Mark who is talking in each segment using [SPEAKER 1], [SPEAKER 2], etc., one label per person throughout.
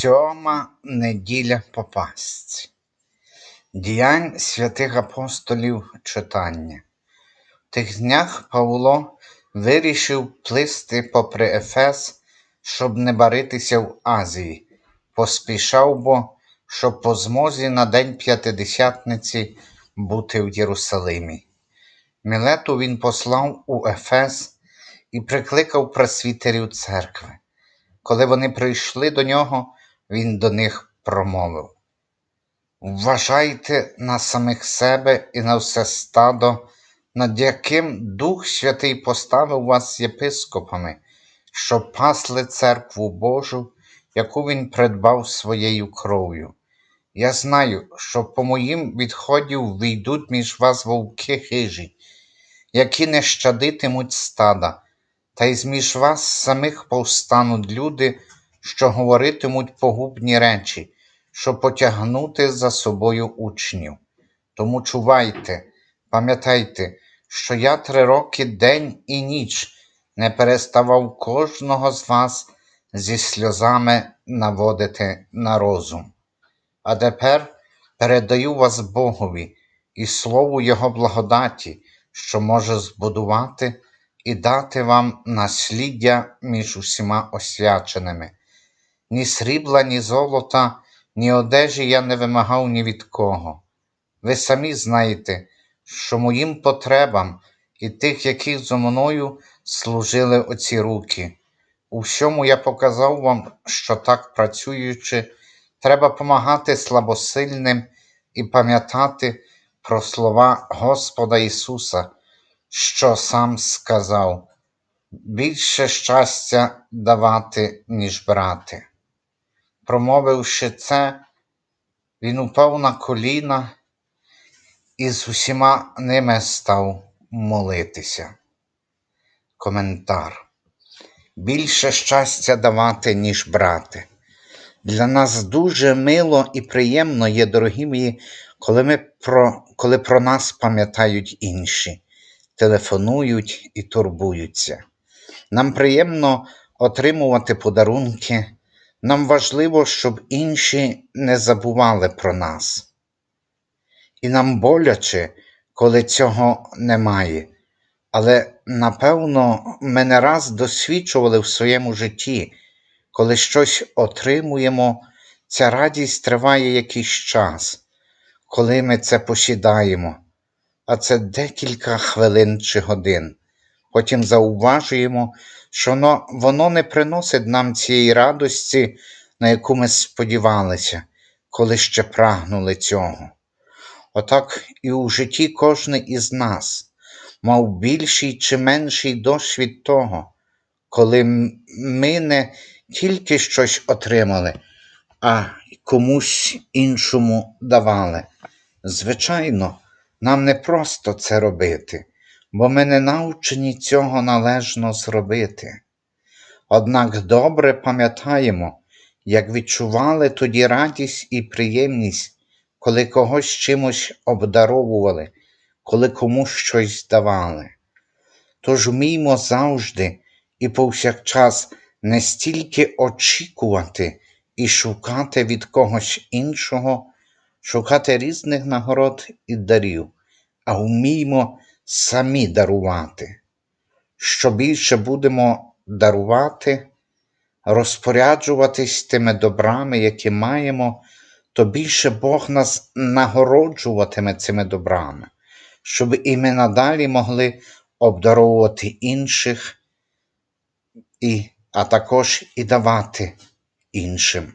[SPEAKER 1] Сьома неділя по Пасці. Діянь святих апостолів читання. В тих днях Павло вирішив плисти попри Ефес, щоб не баритися в Азії. Поспішав бо, щоб по змозі на день п'ятидесятниці бути в Єрусалимі. Мілету він послав у Ефес і прикликав пресвітерів церкви. Коли вони прийшли до нього, він до них промовив: Вважайте на самих себе і на все стадо, над яким Дух Святий поставив вас єпископами, щоб пасли церкву Божу, яку він придбав своєю кров'ю. Я знаю, що по моїм відходів війдуть між вас вовки хижі, які не щадитимуть стада, та й зміж вас самих повстануть люди, що говоритимуть погубні речі, щоб потягнути за собою учнів. Тому чувайте, пам'ятайте, що я три роки день і ніч не переставав кожного з вас зі сльозами наводити на розум. А тепер передаю вас Богові і слову Його благодаті, що може збудувати і дати вам насліддя між усіма освяченими. Ні срібла, ні золота, ні одежі я не вимагав ні від кого. Ви самі знаєте, що моїм потребам і тих, яких зо мною служили оці руки. У всьому я показав вам, що так працюючи, треба помагати слабосильним і пам'ятати про слова Господа Ісуса, що сам сказав, більше щастя давати, ніж брати. Промовивши це, він упав на коліна і з усіма ними став молитися. Коментар. Більше щастя давати, ніж брати. Для нас дуже мило і приємно є, дорогі мої, коли, ми про, коли про нас пам'ятають інші, телефонують і турбуються. Нам приємно отримувати подарунки, нам важливо, щоб інші не забували про нас. І нам боляче, коли цього немає. Але напевно ми не раз досвідчували в своєму житті, коли щось отримуємо, ця радість триває якийсь час, коли ми це посідаємо, а це декілька хвилин чи годин. Потім зауважуємо, що воно, не приносить нам цієї радості, на яку ми сподівалися, коли ще прагнули цього. Отак і у житті кожен із нас мав більший чи менший досвід того, коли ми не тільки щось отримали, а комусь іншому давали. Звичайно, нам не просто це робити, бо ми не навчені цього належно зробити. Однак добре пам'ятаємо, як відчували тоді радість і приємність, коли когось чимось обдаровували, коли комусь щось давали. Тож вміймо завжди і повсякчас не стільки очікувати і шукати від когось іншого, шукати різних нагород і дарів, а вміймо самі дарувати. Що більше будемо дарувати, розпоряджуватись тими добрами, які маємо, то більше Бог нас нагороджуватиме цими добрами, щоб і ми надалі могли обдаровувати інших, і, а також і давати іншим.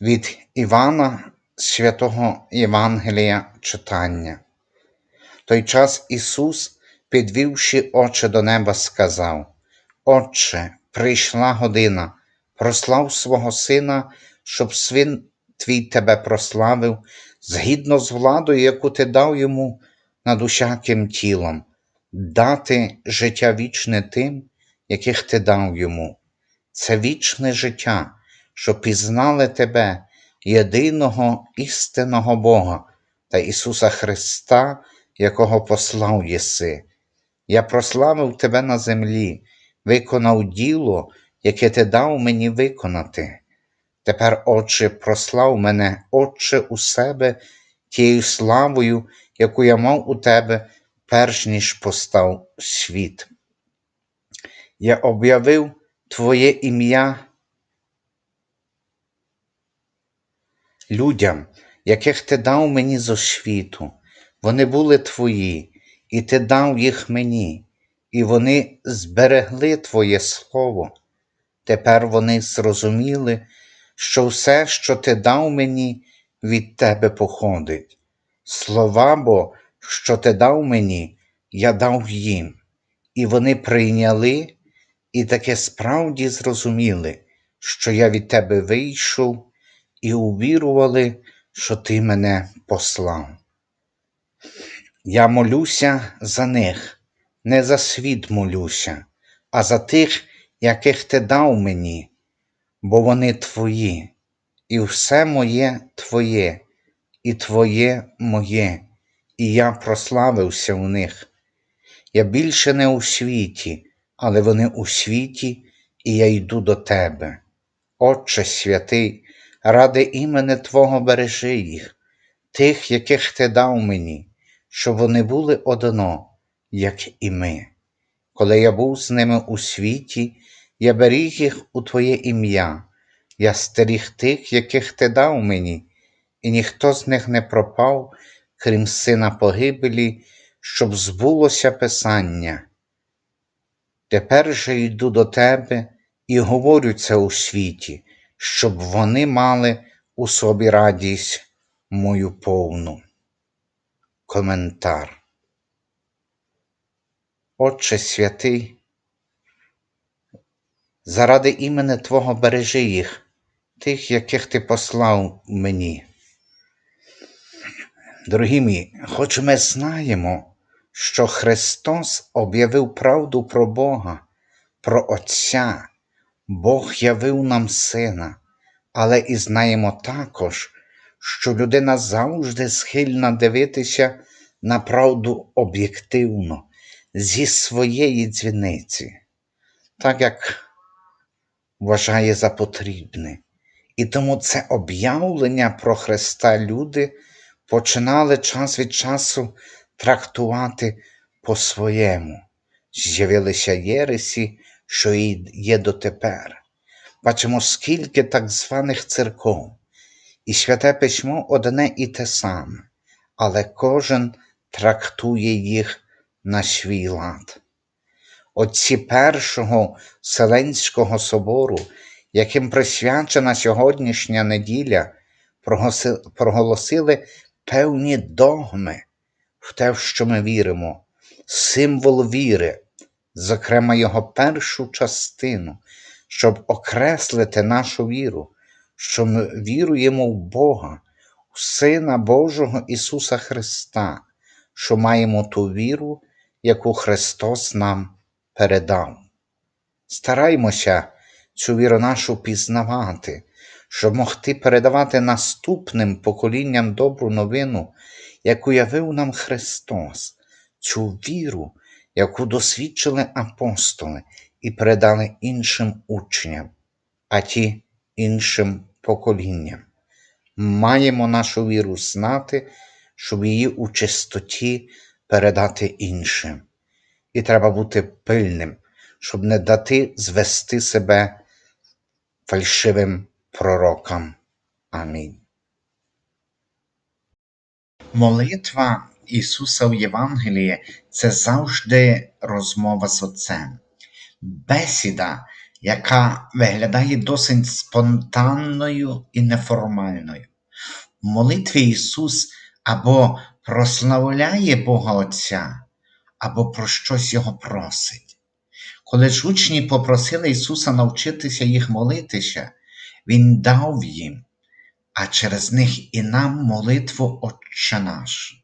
[SPEAKER 1] Від Івана Святого Євангелія читання. Той час Ісус, підвівши очі до неба, сказав: Отче, прийшла година, прослав свого Сина, щоб свин твій тебе прославив, згідно з владою, яку ти дав йому над усяким тілом, дати життя вічне тим, яких ти дав йому. Це вічне життя, що пізнали тебе, єдиного істинного Бога та Ісуса Христа, якого послав єси. Я прославив тебе на землі, виконав діло, яке ти дав мені виконати. Тепер, Отче, прослав мене, Отче, у себе тією славою, яку я мав у тебе, перш ніж постав світ. Я об'явив Твоє ім'я людям, яких ти дав мені з освіту. Вони були твої, і ти дав їх мені, і вони зберегли Твоє Слово. Тепер вони зрозуміли, що все, що ти дав мені, від тебе походить. Слова бо, що ти дав мені, я дав їм, і вони прийняли і таке справді зрозуміли, що я від тебе вийшов, і увірували, що ти мене послав. Я молюся за них, не за світ молюся, а за тих, яких ти дав мені, бо вони твої, і все моє твоє, і твоє моє, і я прославився у них. Я більше не у світі, але вони у світі, і я йду до тебе. Отче святий, ради імени Твого бережи їх, тих, яких ти дав мені, щоб вони були одно, як і ми. Коли я був з ними у світі, я беріг їх у Твоє ім'я, я стеріг тих, яких ти дав мені, і ніхто з них не пропав, крім сина погибелі, щоб збулося Писання. Тепер же йду до тебе і говорю це у світі, щоб вони мали у собі радість мою повну. Коментар. Отче святий, заради імени Твого бережи їх, тих, яких ти послав мені. Дорогі мої, хоч ми знаємо, що Христос об'явив правду про Бога, про Отця, Бог явив нам Сина, але і знаємо також, що людина завжди схильна дивитися на правду об'єктивно, зі своєї дзвіниці, так як вважає за потрібне. І тому це об'явлення про Христа люди починали час від часу трактувати по-своєму. З'явилися єресі, що і є дотепер. Бачимо, скільки так званих церков, і святе письмо одне і те саме, але кожен трактує їх на свій лад. Отці Першого Вселенського собору, яким присвячена сьогоднішня неділя, проголосили певні догми в те, в що ми віримо, символ віри, зокрема його першу частину, щоб окреслити нашу віру, що ми віруємо в Бога, в Сина Божого Ісуса Христа, що маємо ту віру, яку Христос нам передав. Стараймося цю віру нашу пізнавати, щоб могти передавати наступним поколінням добру новину, яку явив нам Христос, цю віру, яку досвідчили апостоли і передали іншим учням, а ті іншим поколінням. Маємо нашу віру знати, щоб її у чистоті передати іншим. І треба бути пильним, щоб не дати звести себе фальшивим пророкам. Амінь. Молитва Ісуса в Євангелії це завжди розмова з Отцем, бесіда, яка виглядає досить спонтанною і неформальною. В молитві Ісус або прославляє Бога Отця, або про щось Його просить. Коли ж учні попросили Ісуса навчитися їх молитися, Він дав їм, а через них і нам молитву Отче наш.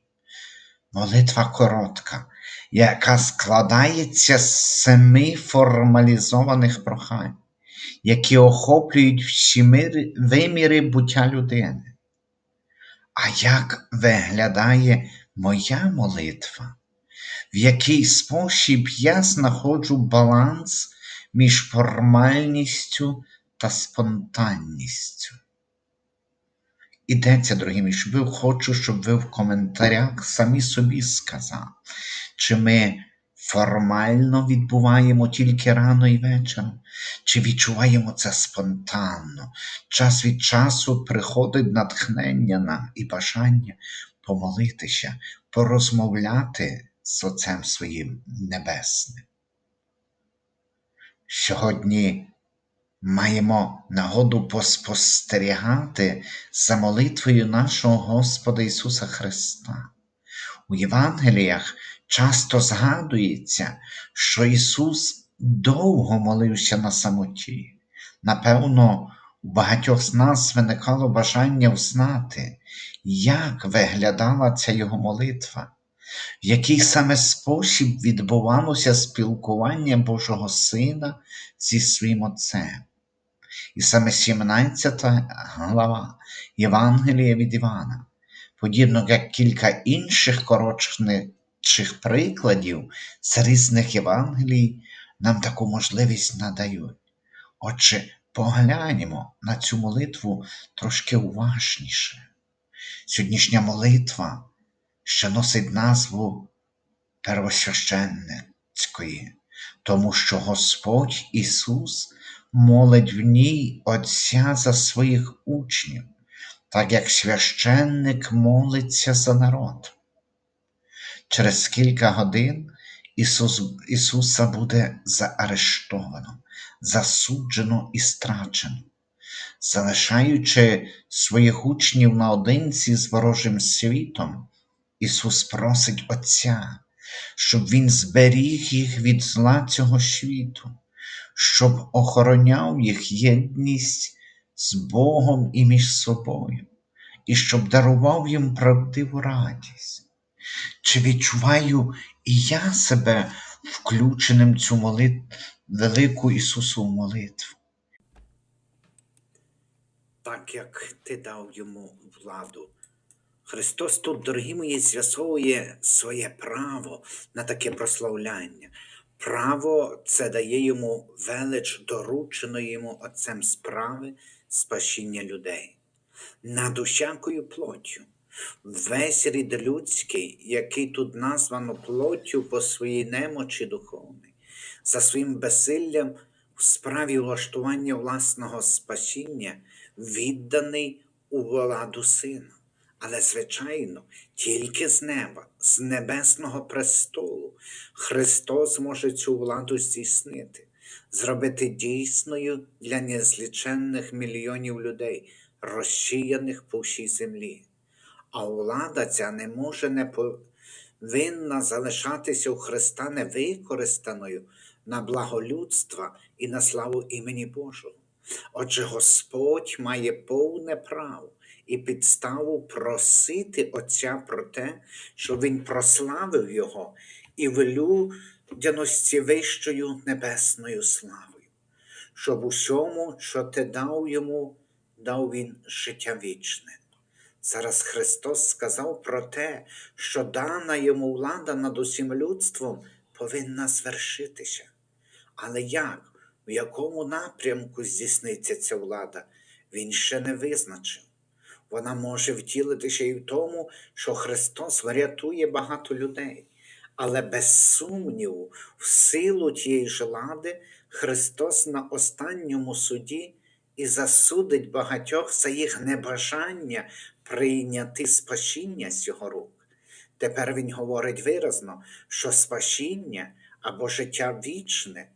[SPEAKER 1] Молитва коротка, яка складається з семи формалізованих прохань, які охоплюють всі мири, виміри буття людини. А як виглядає моя молитва? В який спосіб я знаходжу баланс між формальністю та спонтанністю. Ідеться, дорогі мій, щоб хочу, щоб ви в коментарях самі собі сказали, чи ми формально відбуваємо тільки рано і вечором, чи відчуваємо це спонтанно. Час від часу приходить натхнення нам і бажання помолитися, порозмовляти з Отцем своїм Небесним. Сьогодні маємо нагоду поспостерігати за молитвою нашого Господа Ісуса Христа. У Євангеліях часто згадується, що Ісус довго молився на самоті. Напевно, у багатьох з нас виникало бажання взнати, як виглядала ця Його молитва, в який саме спосіб відбувалося спілкування Божого Сина зі своїм Отцем. І саме 17 глава Євангелія від Івана, подібно як кілька інших коротших прикладів з різних Євангелій, нам таку можливість надають. Отже, погляньмо на цю молитву трошки уважніше. Сьогоднішня молитва, що носить назву первосвященницької, тому що Господь Ісус молить в ній Отця за своїх учнів, так як священник молиться за народ. Через кілька годин Ісус, Ісуса буде заарештовано, засуджено і страчено. Залишаючи своїх учнів наодинці з ворожим світом, Ісус просить Отця, щоб Він зберіг їх від зла цього світу, щоб охороняв їх єдність з Богом і між собою, і щоб дарував їм правдиву радість. Чи відчуваю і я себе включеним цю молит... велику Ісусову молитву?
[SPEAKER 2] так як ти дав йому владу. Христос тут, дорогі мої, з'ясовує своє право на таке прославляння. Право це дає йому велич дорученої йому Отцем справи спасіння людей. Над усякою плоттю. Весь рід людський, який тут названо плоттю по своїй немочі духовній, за своїм безсиллям в справі влаштування власного спасіння, відданий у владу сина. Але, звичайно, тільки з неба, з небесного престолу, Христос може цю владу здійснити, зробити дійсною для незліченних мільйонів людей, розсіяних по всій землі. А влада ця не може не повинна залишатися у Христа невикористаною на благо людства і на славу імені Божого. Отже, Господь має повне право і підставу просити Отця про те, щоб Він прославив Його і в людяності вищою небесною славою, щоб усьому, що ти дав йому, дав він життя вічне. Зараз Христос сказав про те, що дана йому влада над усім людством повинна звершитися. Але як, в якому напрямку здійсниться ця влада, він ще не визначив. Вона може втілитися і в тому, що Христос врятує багато людей. Але без сумніву, в силу тієї ж влади, Христос на останньому суді і засудить багатьох за їх небажання прийняти спасіння з рук. Тепер Він говорить виразно, що спасіння або життя вічне,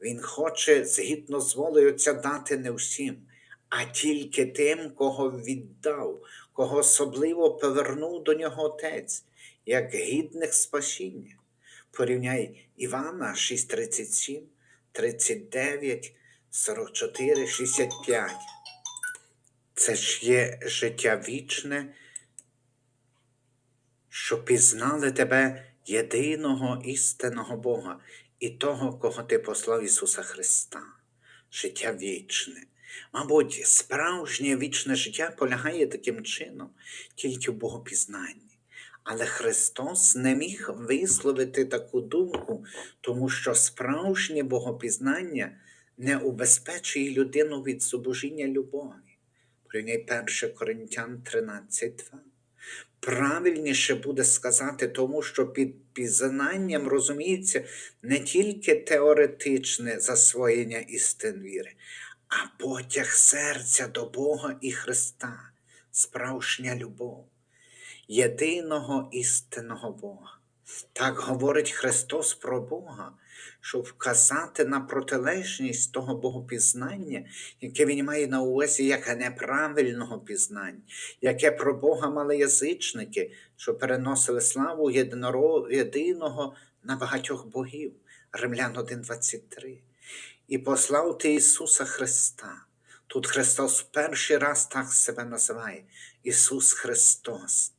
[SPEAKER 2] Він хоче згідно з волею Отця дати не всім, а тільки тим, кого віддав, кого особливо повернув до нього Отець, як гідних спасіння. Порівняй Івана 6:37, 39, 44, 65. Це ж є життя вічне, що пізнали тебе єдиного істинного Бога і того, кого ти послав Ісуса Христа. Життя вічне. Мабуть, справжнє вічне життя полягає таким чином тільки в Богопізнанні. Але Христос не міг висловити таку думку, тому що справжнє богопізнання не убезпечує людину від зубожіння любові. Порівняй 1 Коринтян 13.2. Правильніше буде сказати тому, що під пізнанням розуміється не тільки теоретичне засвоєння істин віри, а потяг серця до Бога і Христа, справжня любов, єдиного істинного Бога. Так говорить Христос про Бога, щоб вказати на протилежність того богопізнання, яке він має на увазі як неправильного пізнання, яке про Бога мали язичники, що переносили славу єдиного на багатьох богів. Римлян 1.23. І послав ти Ісуса Христа. Тут Христос перший раз так себе називає Ісус Христос.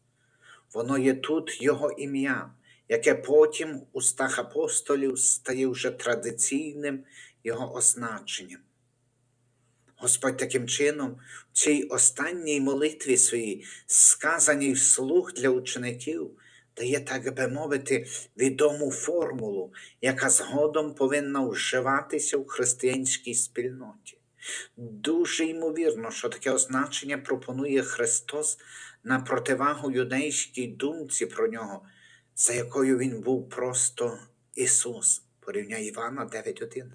[SPEAKER 2] Воно є тут Його ім'я, яке потім у устах апостолів стає вже традиційним Його означенням. Господь таким чином в цій останній молитві своїй, сказаній вслух для учеників, дає, так би мовити, відому формулу, яка згодом повинна вживатися в християнській спільноті. Дуже ймовірно, що таке означення пропонує Христос на противагу юдейській думці про нього, за якою він був просто Ісус, порівняй Івана 9.11.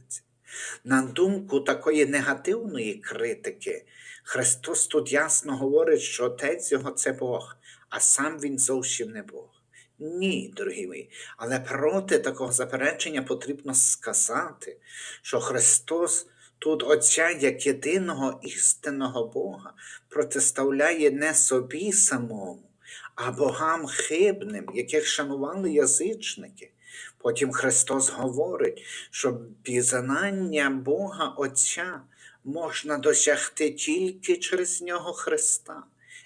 [SPEAKER 2] На думку такої негативної критики, Христос тут ясно говорить, що Отець його це Бог, а сам він зовсім не Бог. Ні, дорогі мої, але проти такого заперечення потрібно сказати, що Христос тут Отця як єдиного істинного Бога протиставляє не собі самому, а богам хибним, яких шанували язичники. Потім Христос говорить, що пізнання Бога Отця можна досягти тільки через нього Христа,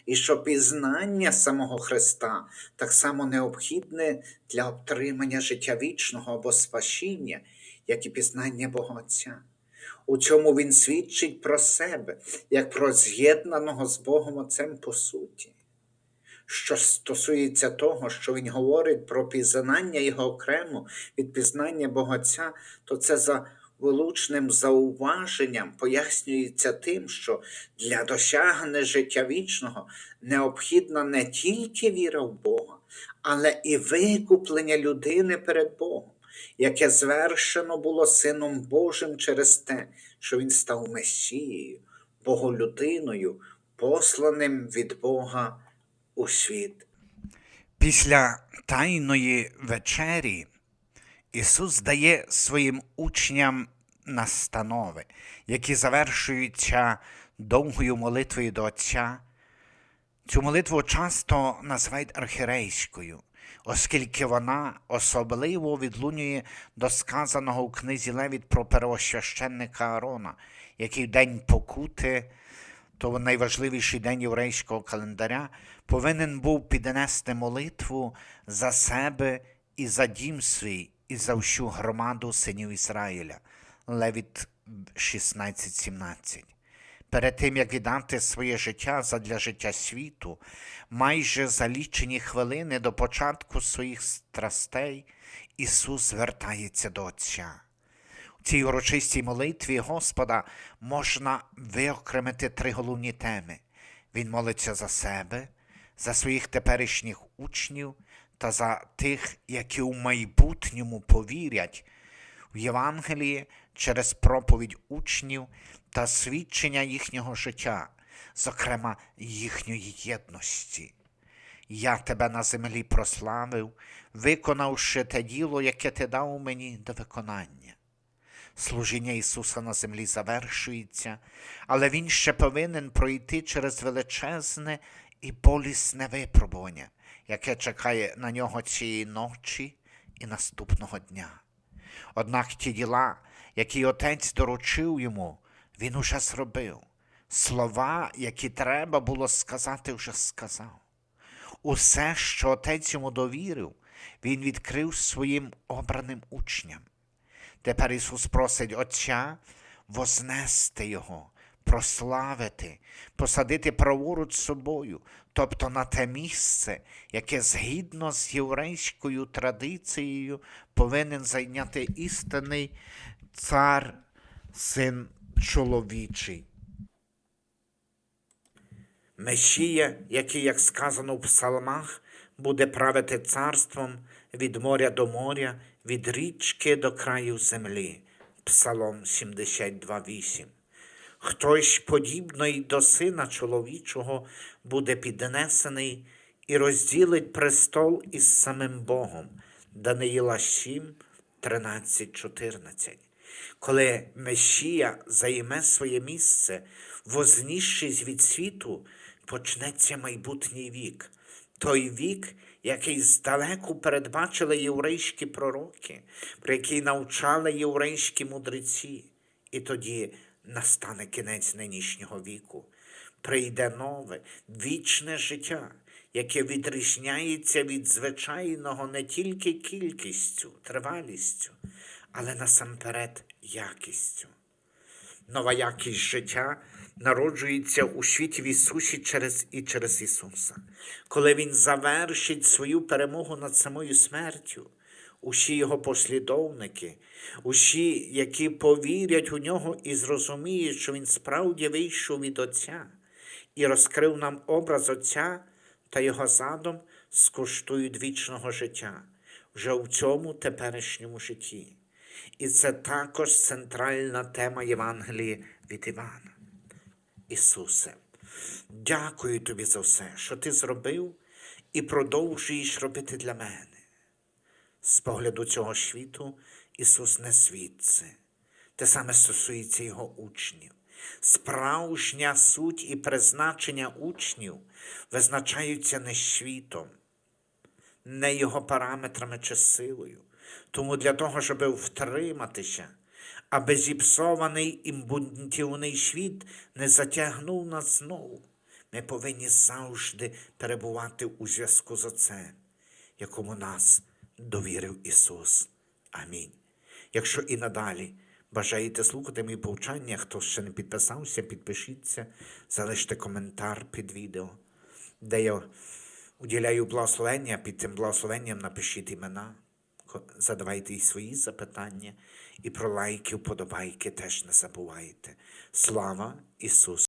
[SPEAKER 2] і що пізнання самого Христа так само необхідне для отримання життя вічного або спасіння, як і пізнання Бога Отця. У цьому він свідчить про себе, як про з'єднаного з Богом Отцем по суті. Що стосується того, що він говорить про пізнання його окремо від пізнання Богоця, то це за вилучним зауваженням пояснюється тим, що для досягнення життя вічного необхідна не тільки віра в Бога, але і викуплення людини перед Богом, яке звершено було Сином Божим через те, що він став Месією, Боголюдиною, посланим від Бога у світ. Після Тайної вечері Ісус дає своїм учням настанови, які завершуються довгою молитвою до Отця. Цю молитву часто називають архірейською, оскільки вона особливо відлунює до сказаного у книзі Левіт про первосвященника Аарона, який в день покути то найважливіший день єврейського календаря, повинен був піднести молитву за себе і за дім свій, і за всю громаду синів Ізраїля. Левіт 16.17. Перед тим, як віддати своє життя задля життя світу, майже за лічені хвилини до початку своїх страстей, Ісус звертається до Отця. Цій урочистій молитві Господа можна виокремити три головні теми. Він молиться за себе, за своїх теперішніх учнів та за тих, які у майбутньому повірять в Євангелії через проповідь учнів та свідчення їхнього життя, зокрема їхньої єдності. Я тебе на землі прославив, виконавши те діло, яке ти дав мені до виконання. Служіння Ісуса на землі завершується, але Він ще повинен пройти через величезне і болісне випробування, яке чекає на нього цієї ночі і наступного дня. Однак ті діла, які отець доручив йому, він уже зробив. Слова, які треба було сказати, вже сказав. Усе, що отець йому довірив, він відкрив своїм обраним учням. Тепер Ісус просить Отця вознести Його, прославити, посадити праворуч собою, тобто на те місце, яке згідно з єврейською традицією повинен зайняти істинний цар, син чоловічий. Месія, який, як сказано в псалмах, буде правити царством від моря до моря, від річки до краю землі. Псалом 72.8. Хтось подібний до сина чоловічого буде піднесений і розділить престол із самим Богом. Даниїла 7, 13, 14. Коли Месія займе своє місце, вознісшись від світу, почнеться майбутній вік. Той вік, який здалеку передбачили єврейські пророки, про який навчали єврейські мудреці. І тоді настане кінець нинішнього віку. Прийде нове, вічне життя, яке відрізняється від звичайного не тільки кількістю, тривалістю, але насамперед якістю. Нова якість життя народжується у світі в Ісусі через і через Ісуса. Коли Він завершить свою перемогу над самою смертю, усі Його послідовники, усі, які повірять у нього і зрозуміють, що Він справді вийшов від Отця і розкрив нам образ Отця та Його задум, скуштують вічного життя вже в цьому теперішньому житті. І це також центральна тема Євангелії від Івана. Ісусе, дякую тобі за все, що ти зробив і продовжуєш робити для мене. З погляду цього світу Ісус не звідси. Те саме стосується Його учнів. Справжня суть і призначення учнів визначаються не світом, не його параметрами чи силою. Тому для того, щоб втриматися, аби зіпсований і бунтівний світ не затягнув нас знову, ми повинні завжди перебувати у зв'язку з Отцем, якому нас довірив Ісус. Амінь. Якщо і надалі бажаєте слухати мої повчання, хто ще не підписався, підпишіться, залиште коментар під відео, де я уділяю благословення, під цим благословенням напишіть імена, задавайте і свої запитання, і про лайки, вподобайки теж не забувайте. Слава Ісусу!